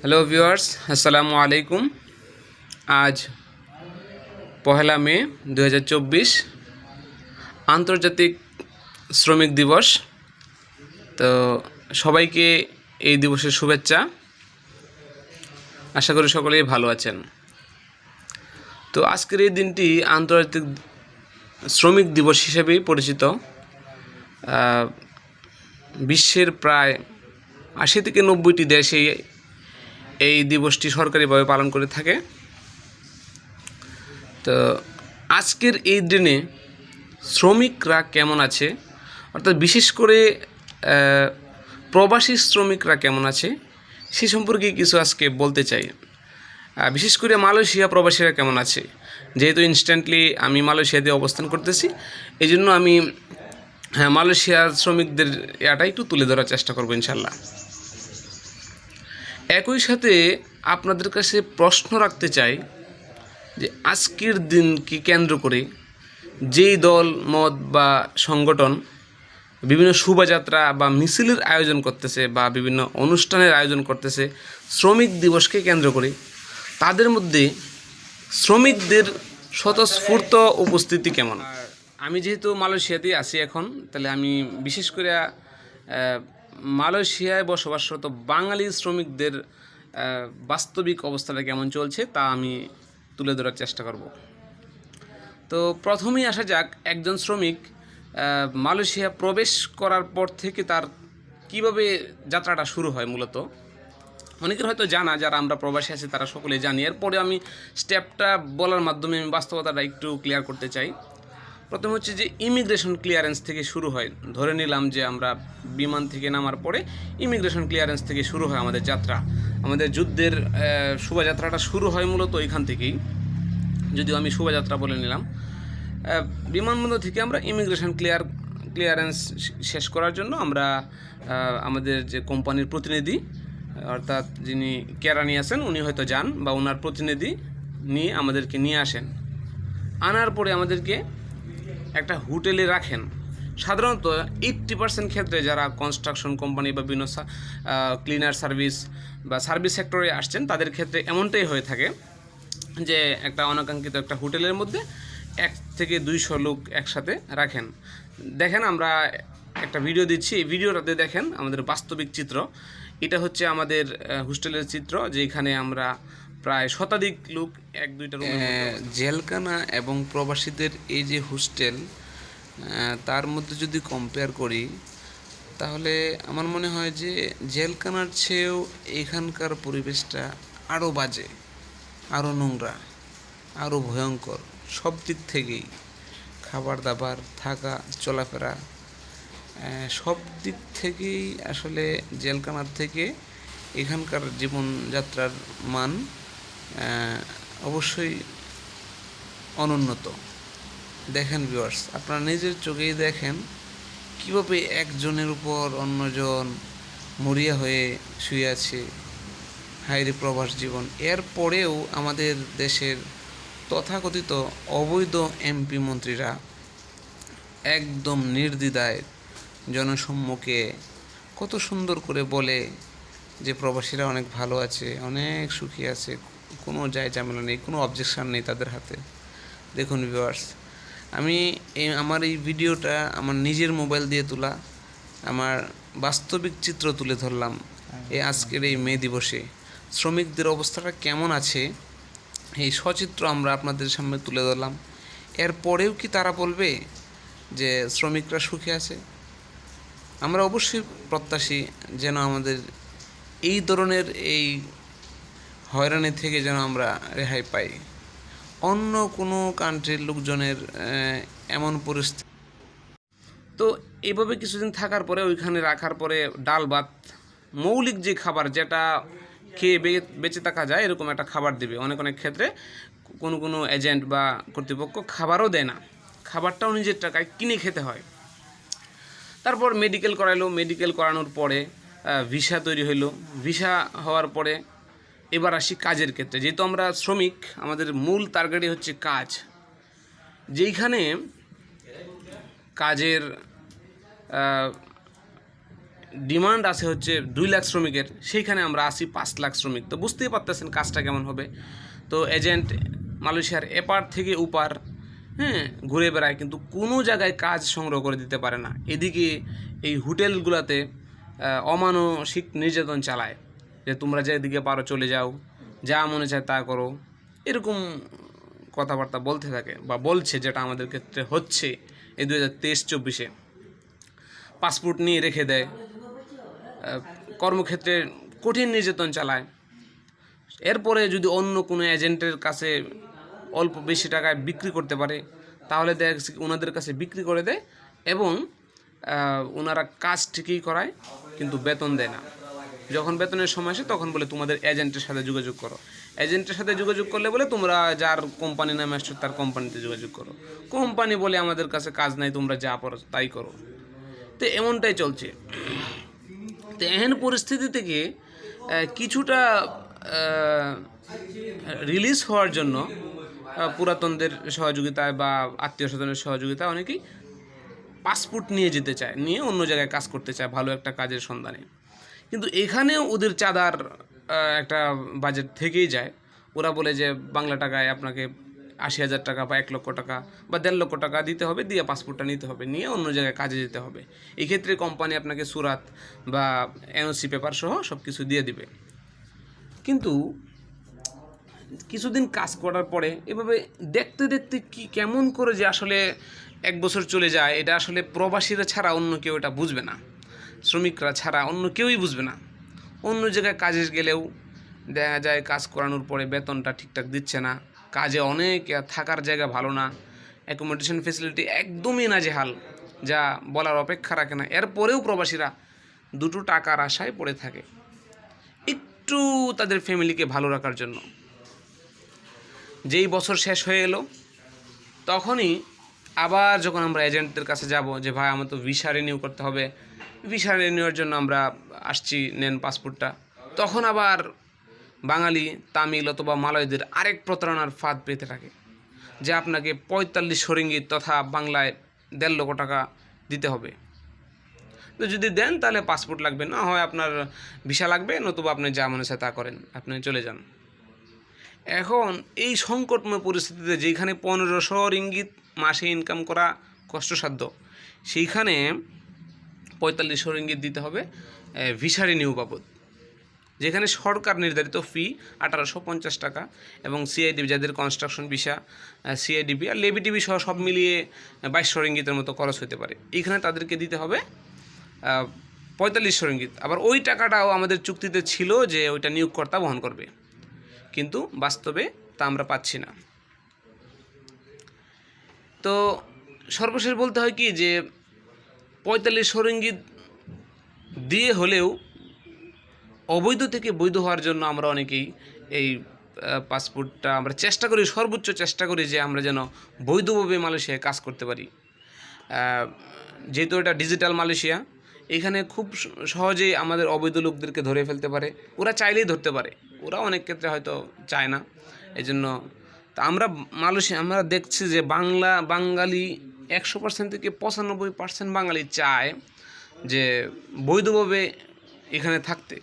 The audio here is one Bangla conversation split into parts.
হ্যালো ভিউয়ার্স আসসালামু আলাইকুম আজ পহেলা মে দু হাজার চব্বিশ, আন্তর্জাতিক শ্রমিক দিবস। তো সবাইকে এই দিবসের শুভেচ্ছা। আশা করি সকলেই ভালো আছেন। তো আজকের এই দিনটি আন্তর্জাতিক শ্রমিক দিবস হিসেবেই পরিচিত। বিশ্বের প্রায় আশি থেকে নব্বইটি দেশে এই দিবসটি সরকারিভাবে পালন করে থাকে। তো আজকের এই দিনে শ্রমিকরা কেমন আছে? অর্থাৎ বিশেষ করে প্রবাসী শ্রমিকরা কেমন আছে? সে সম্পর্কে কিছু আজকে বলতে চাই। বিশেষ করে মালয়েশিয়া প্রবাসীরা কেমন আছে? যেহেতু ইনস্ট্যান্টলি আমি মালয়েশিয়াতে অবস্থান করতেছি এই জন্য আমি হ্যাঁ মালয়েশিয়ার শ্রমিকদের এটা একটু তুলে ধরার চেষ্টা করব ইনশাল্লাহ। একই সাথে আপনাদের কাছে প্রশ্ন রাখতে চাই যে আজকের দিনকে কেন্দ্র করে যেই দল, মত বা সংগঠন বিভিন্ন শোভাযাত্রা বা মিছিলের আয়োজন করতেছে বা বিভিন্ন অনুষ্ঠানের আয়োজন করতেছে, শ্রমিক দিবসকে কেন্দ্র করে তাদের মধ্যে শ্রমিকদের স্বতঃস্ফূর্ত উপস্থিতি কেমন? আমি যেহেতু মালয়েশিয়াতেই আছি এখন, তাহলে আমি বিশেষ করে মালয়েশিয়ায় বসবাসরত বাঙালি শ্রমিকদের বাস্তবিক অবস্থাটা কেমন চলছে তা আমি তুলে ধরার চেষ্টা করব। তো প্রথমেই আসা যাক একজন শ্রমিক মালয়েশিয়া প্রবেশ করার পর থেকে তার কীভাবে যাত্রাটা শুরু হয় মূলত। অনেকের হয়তো জানা, যারা আমরা প্রবাসী আছি তারা সকলে জানি। এরপরে আমি স্টেপটা বলার মাধ্যমে আমি বাস্তবতাটা একটু ক্লিয়ার করতে চাই। প্রথম হচ্ছে যে ইমিগ্রেশন ক্লিয়ারেন্স থেকে শুরু হয়। ধরে নিলাম যে আমরা বিমান থেকে নামার পরে ইমিগ্রেশন ক্লিয়ারেন্স থেকে শুরু হয় আমাদের যাত্রা। আমাদের যুদ্ধের শোভাযাত্রাটা শুরু হয় মূলত ওইখান থেকেই। যদিও আমি শোভাযাত্রা বলে নিলাম। বিমানবন্দর থেকে আমরা ইমিগ্রেশন ক্লিয়ার ক্লিয়ারেন্স শেষ করার জন্য আমরা আমাদের যে কোম্পানির প্রতিনিধি, অর্থাৎ যিনি কেরানি আছেন, উনি হয়তো যান বা ওনার প্রতিনিধি নিয়ে আমাদেরকে নিয়ে আসেন। আনার পরে আমাদেরকে একটা হোটেলে রাখেন। সাধারণত এইট্টি পার্সেন্ট ক্ষেত্রে যারা কনস্ট্রাকশন কোম্পানি বা বিভিন্ন ক্লিনার সার্ভিস বা সার্ভিস সেক্টরে আসছেন, তাদের ক্ষেত্রে এমনটাই হয়ে থাকে যে একটা অনাকাঙ্ক্ষিত একটা হোটেলের মধ্যে এক থেকে দুইশো লোক একসাথে রাখেন। দেখেন আমরা একটা ভিডিও দিচ্ছি। এই ভিডিওটাতে দেখেন আমাদের বাস্তবিক চিত্র। এটা হচ্ছে আমাদের হোস্টেলের চিত্র, যেখানে আমরা প্রায় শতাধিক লোক এক দুইটা রুম জেলখানা এবং প্রবাসীদের এই যে হোস্টেল তার মধ্যে যদি কম্পেয়ার করি তাহলে আমার মনে হয় যে জেলখানার চেয়েও এখানকার পরিবেশটা আরও বাজে আরও নোংরা আরও ভয়ঙ্কর। সব দিক থেকেই খাবার দাবার থাকা চলাফেরা সব দিক থেকেই আসলে জেলখানার থেকে এখানকার জীবনযাত্রার মান অবশ্যই অনুন্নত। দেখেন ভিউয়ার্স আপনারা নিজের চোখেই দেখেন কীভাবে একজনের উপর অন্যজন মরিয়া হয়ে শুয়ে আছে হাইরে প্রবাস জীবন। এর পরেও আমাদের দেশের তথাকথিত অবৈধ এমপি মন্ত্রীরা একদম নির্দ্বিধায় জনসম্মুখে কত সুন্দর করে বলে যে প্রবাসীরা অনেক ভালো আছে, অনেক সুখী আছে কোনো যায় ঝামেলা নেই কোনো অবজেকশান নেই তাদের হাতে। দেখুন ভিউয়ার্স আমি এই আমার এই ভিডিওটা আমার নিজের মোবাইল দিয়ে তোলা আমার বাস্তবিক চিত্র তুলে ধরলাম এই আজকের এই মে দিবসে। শ্রমিকদের অবস্থাটা কেমন আছে এই সচিত্র আমরা আপনাদের সামনে তুলে ধরলাম। এরপরেও কি তারা বলবে যে শ্রমিকরা সুখে আছে? আমরা অবশ্যই প্রত্যাশী যেন আমাদের এই ধরনের এই হয়রানি থেকে যেন আমরা রেহাই পাই। অন্য কোনো কান্ট্রির লোকজনের এমন পরিস্থিতি। তো এইভাবে কিছুদিন থাকার পরে, ওইখানে রাখার পরে ডাল, ভাত, মৌলিক যে খাবার যেটা খেয়ে বেঁচে থাকা যায়, এরকম একটা খাবার দেবে। অনেক অনেক ক্ষেত্রে কোনো কোনো এজেন্ট বা কর্তৃপক্ষ খাবারও দেয় না। খাবারটাও নিজের টাকায় কিনে খেতে হয়। তারপর মেডিকেল করাইলো। মেডিকেল করানোর পরে ভিসা তৈরি হইল। ভিসা হওয়ার পরে এবার আসি কাজের ক্ষেত্রে। যেহেতু আমরা শ্রমিক, আমাদের মূল টার্গেটই হচ্ছে কাজ। যেইখানে কাজের ডিমান্ড আছে হচ্ছে দুই লাখ শ্রমিকের, সেইখানে আমরা আসি পাঁচ লাখ শ্রমিক। তো বুঝতেই পারতেছেন কাজটা কেমন হবে। তো এজেন্ট মালয়েশিয়ার এপার থেকে উপার হ্যাঁ ঘুরে বেড়ায়, কিন্তু কোনো জায়গায় কাজ সংগ্রহ করে দিতে পারে না। এদিকে এই হোটেলগুলোতে অমানসিক নির্যাতন চালায়। যে তোমরা যেদিকে পারো চলে যাও, যা মনে চায় তা করো। এরকম কথাবার্তা বলতে থাকে বা বলছে যেটা আমাদের ক্ষেত্রে হচ্ছে এই দু হাজার তেইশ চব্বিশে। পাসপোর্ট নিয়ে রেখে দেয় কর্মক্ষেত্রে কঠিন নির্যাতন চালায়। এরপরে যদি অন্য কোনো এজেন্টের কাছে অল্প বেশি টাকায় বিক্রি করতে পারে, তাহলে দেখা ওনাদের কাছে বিক্রি করে দেয় এবং ওনারা কাজ ঠিকই করায়, কিন্তু বেতন দেয় না। যখন বেতনের সময় আসে, তখন বলে তোমাদের এজেন্টের সাথে যোগাযোগ করো। এজেন্টের সাথে যোগাযোগ করলে বলে তোমরা যার কোম্পানি নামে আসছো তার কোম্পানিতে যোগাযোগ করো। কোম্পানি বলে আমাদের কাছে কাজ নাই, তোমরা যা পারো তাই করো। তো এমনটাই চলছে। তো এহেন পরিস্থিতি থেকে কিছুটা রিলিজ হওয়ার জন্য পুরাতনদের সহযোগিতায় বা আত্মীয় স্বজনের সহযোগিতায় অনেকেই পাসপোর্ট নিয়ে যেতে চায়, নিয়ে অন্য জায়গায় কাজ করতে চায়, ভালো একটা কাজের সন্ধানে। কিন্তু এখানেও ওদের চাঁদার একটা বাজেট থেকেই যায়। ওরা বলে যে বাংলা টাকায় আপনাকে আশি হাজার টাকা বা এক লক্ষ টাকা বা দেড় লক্ষ টাকা দিতে হবে, দিয়ে পাসপোর্টটা নিতে হবে, নিয়ে অন্য জায়গায় কাজে যেতে হবে। এক্ষেত্রে কোম্পানি আপনাকে সুরাত বা এনওসি পেপার সহ সব কিছু দিয়ে দিবে। কিন্তু কিছুদিন কাজ করার পরে এভাবে দেখতে দেখতে কি কেমন করে যে আসলে এক বছর চলে যায়, এটা আসলে প্রবাসীরা ছাড়া অন্য কেউ এটা বুঝবে না। শ্রমিকরা ছাড়া অন্য কেউই বুঝবে না। অন্য জায়গায় কাজে গেলেও দেখা যায় কাজ করানোর পরে বেতনটা ঠিকঠাক দিচ্ছে না। কাজে অনেক থাকার জায়গা ভালো না। অ্যাকোমোডেশন ফেসিলিটি একদমই নাজেহাল, যা বলার অপেক্ষা রাখে না। এরপরেও প্রবাসীরা দুটো টাকার আশায় পড়ে থাকে। একটু তাদের ফ্যামিলিকে ভালো রাখার জন্য। যেই বছর শেষ হয়ে এলো, তখনই আবার যখন আমরা এজেন্টদের কাছে যাব যে, ভাই, আমার তো ভিসা রিনিউ করতে হবে। ভিসা রিনিউয়ের জন্য আমরা আসছি, নেন পাসপোর্টটা তখন আবার বাঙালি, তামিল অথবা মালয়দের আরেক প্রতারণার ফাঁদ পেতে থাকে। যে, আপনাকে পঁয়তাল্লিশ সরিঙ্গিত তথা বাংলায় দেড় লক্ষ টাকা দিতে হবে। তো যদি দেন, তাহলে পাসপোর্ট লাগবে। না হয় আপনার ভিসা লাগবে, নতুবা আপনি যা মনে চায় তা করেন। আপনি চলে যান। এখন এই সংকটময় পরিস্থিতিতে যেখানে পনেরোশো রিঙ্গিত মাসে ইনকাম করা কষ্টসাধ্য, সেইখানে পঁয়তাল্লিশশো রিঙ্গিত দিতে হবে ভিসা রিনিউ বাবদ। যেখানে সরকার নির্ধারিত ফি আঠারোশো পঞ্চাশ টাকা এবং সিআইডিবি যাদের কনস্ট্রাকশন ভিসা সিআইডিবি আর লেবিটিবি সহ সব মিলিয়ে বাইশশো রিঙ্গিতের মতো খরচ হতে পারে। এইখানে তাদেরকে দিতে হবে পঁয়তাল্লিশশো রিঙ্গিত। আবার ওই টাকাটাও আমাদের চুক্তিতে ছিল যে ওইটা নিয়োগকর্তা বহন করবে। কিন্তু বাস্তবে তা আমরা পাচ্ছি না। তো সর্বশেষ বলতে হয় কি যে পঁয়তাল্লিশ সরিঙ্গিত দিয়ে হলেও অবৈধ থেকে বৈধ হওয়ার জন্য আমরা অনেকেই এই পাসপোর্টটা আমরা চেষ্টা করি, সর্বোচ্চ চেষ্টা করি যে আমরা যেন বৈধভাবে মালয়েশিয়ায় কাজ করতে পারি। যেহেতু এটা ডিজিটাল মালয়েশিয়া এখানে খুব সহজেই আমাদের অবৈধ লোকদেরকে ধরে ফেলতে পারে। ওরা চাইলেই ধরতে পারে। ওরা অনেক ক্ষেত্রে হয়তো চায় না। এই জন্য তা আমরা মালয়েশিয়া আমরা দেখছি যে বাংলা, বাঙালি একশো পার্সেন্ট থেকে পঁচানব্বই পার্সেন্ট বাঙালি চায় যে বৈধভাবে এখানে থাকতে।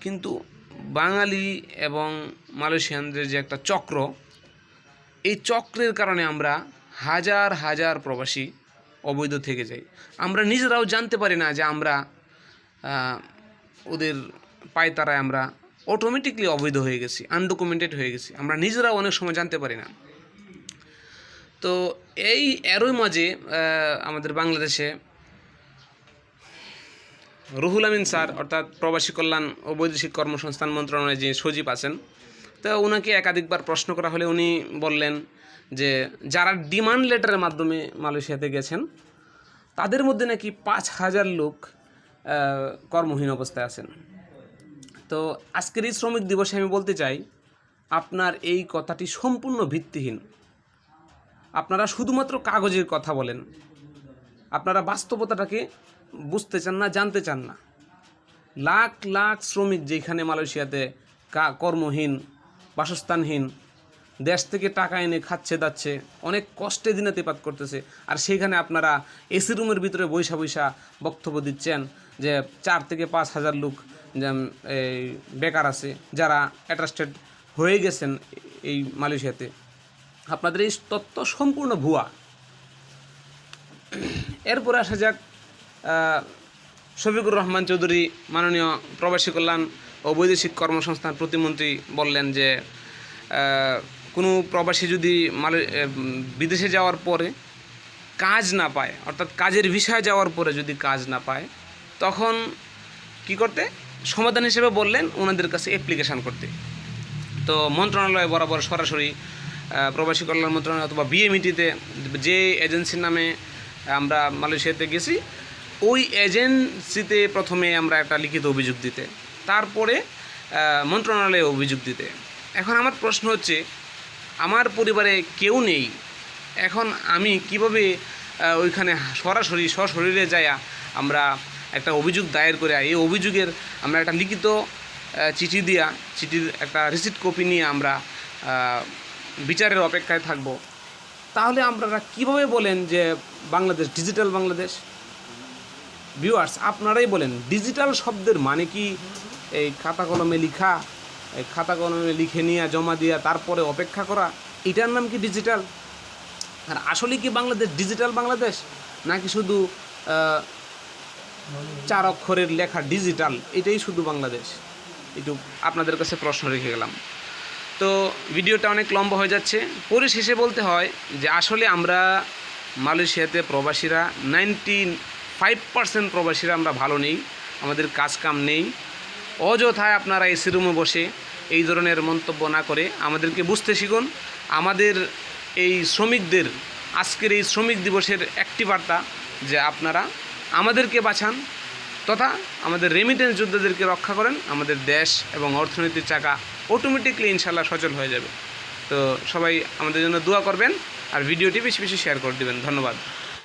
কিন্তু বাঙালি এবং মালয়েশিয়ানদের যে একটা চক্র, এই চক্রের কারণে আমরা হাজার হাজার প্রবাসী অবৈধ থেকে যাই আমরা নিজেরাও জানতে পারি না যে আমরা ওদের পায়তারায় আমরা অটোমেটিকলি অবৈধ হয়ে গেছি আনডকুমেন্টেড হয়ে গেছি। আমরা নিজেরাও অনেক সময় জানতে পারি না। তো এই এরই মাঝে আমাদের বাংলাদেশে রুহুল আমিন স্যার, অর্থাৎ প্রবাসী কল্যাণ ও বৈদেশিক কর্মসংস্থান মন্ত্রণালয়ে যে সচিব আছেন, তো ওনাকে একাধিকবার প্রশ্ন করা হলে উনি বললেন যে যারা ডিমান্ড লেটারের মাধ্যমে মালয়েশিয়াতে গেছেন, তাদের মধ্যে নাকি পাঁচ হাজার লোক কর্মহীন অবস্থায় আছেন। তো আজকের এই শ্রমিক দিবসে আমি বলতে চাই, আপনার এই কথাটি সম্পূর্ণ ভিত্তিহীন। আপনারা শুধুমাত্র কাগজের কথা বলেন। আপনারা বাস্তবতাটাকে বুঝতে চান না, জানতে চান না। লাখ লাখ শ্রমিক যেখানে মালয়েশিয়াতে কর্মহীন, বাসস্থানহীন দেশ থেকে টাকা এনে খাচ্ছে, দাচ্ছে, অনেক কষ্টে দিনাতিপাত করতেছে। আর সেইখানে আপনারা এসি রুমের ভিতরে বৈশা বৈশা বক্তব্য দিচ্ছেন যে চার থেকে পাঁচ হাজার লোক এই বেকার আছে, যারা অ্যাট্রাস্টেড হয়ে গেছেন এই মালয়েশিয়াতে। আপনাদের এই তত্ত্ব সম্পূর্ণ ভুয়া। এরপরে আসা যাক শফিকুর রহমান চৌধুরী মাননীয় প্রবাসী কল্যাণ ও বৈদেশিক কর্মসংস্থান প্রতিমন্ত্রী বললেন যে কোনো প্রবাসী যদি উম, বিদেশে যাওয়ার পরে কাজ না পায় অর্থাৎ কাজের বিষয়ে যাওয়ার পরে যদি কাজ না পায় তখন কি করতে? সমাধান হিসেবে বললেন ওনাদের কাছে অ্যাপ্লিকেশান করতে। তো মন্ত্রণালয় বরাবর সরাসরি প্রবাসী কল্যাণ মন্ত্রণালয় অথবা বিএমইটিতে যে এজেন্সির নামে আমরা মালয়েশিয়াতে গেছি ওই এজেন্সিতে প্রথমে আমরা একটা লিখিত অভিযোগ দিতে তারপরে মন্ত্রণালয়ে অভিযোগ দিতে। এখন আমার প্রশ্ন হচ্ছে আমার পরিবারে কেউ নেই। এখন আমি কীভাবে ওইখানে সরাসরি সশরীরে যায়া আমরা একটা অভিযোগ দায়ের করে এই অভিযোগের আমরা একটা লিখিত চিঠি দিয়া, চিঠির একটা রিসিপ্ট কপি নিয়ে আমরা বিচারের অপেক্ষায় থাকব। তাহলে আপনারা কীভাবে বলেন যে বাংলাদেশ ডিজিটাল বাংলাদেশ? ভিউয়ার্স আপনারাই বলেন ডিজিটাল শব্দের মানে কি? এই খাতা কলমে লিখা খাতা কলমে লিখে নিয়ে, জমা দিয়া, তারপরে অপেক্ষা করা, এটার নাম কি ডিজিটাল আর আসলে কি বাংলাদেশ ডিজিটাল বাংলাদেশ? নাকি শুধু চার অক্ষরের লেখা ডিজিটাল এটাই শুধু বাংলাদেশ। একটু আপনাদের কাছে প্রশ্ন রেখে গেলাম। তো ভিডিওটা অনেক লম্বা হয়ে যাচ্ছে। পরিশেষে বলতে হয় যে আসলে আমরা মালয়েশিয়াতে প্রবাসীরা নাইনটি ফাইভ পার্সেন্ট প্রবাসীরা আমরা ভালো নেই। আমাদের কাজ কাম নেই। অযথায় আপনারা এসি রুমে বসে এই ধরনের মন্তব্য না করে আমাদেরকে বুঝতে শিখুন। আমাদের এই শ্রমিকদের, আজকের এই শ্রমিক দিবসের একটি বার্তা যে আপনারা আমাদেরকে বাঁচান তথা আমাদের রেমিটেন্স যোদ্ধাদেরকে রক্ষা করেন। আমাদের দেশ এবং অর্থনীতির চাকা অটোমেটিকলি ইনশাল্লাহ সচল হয়ে যাবে। তো সবাই আমাদের জন্য দোয়া করবেন আর ভিডিওটি বেশি বেশি শেয়ার করে দেবেন। ধন্যবাদ।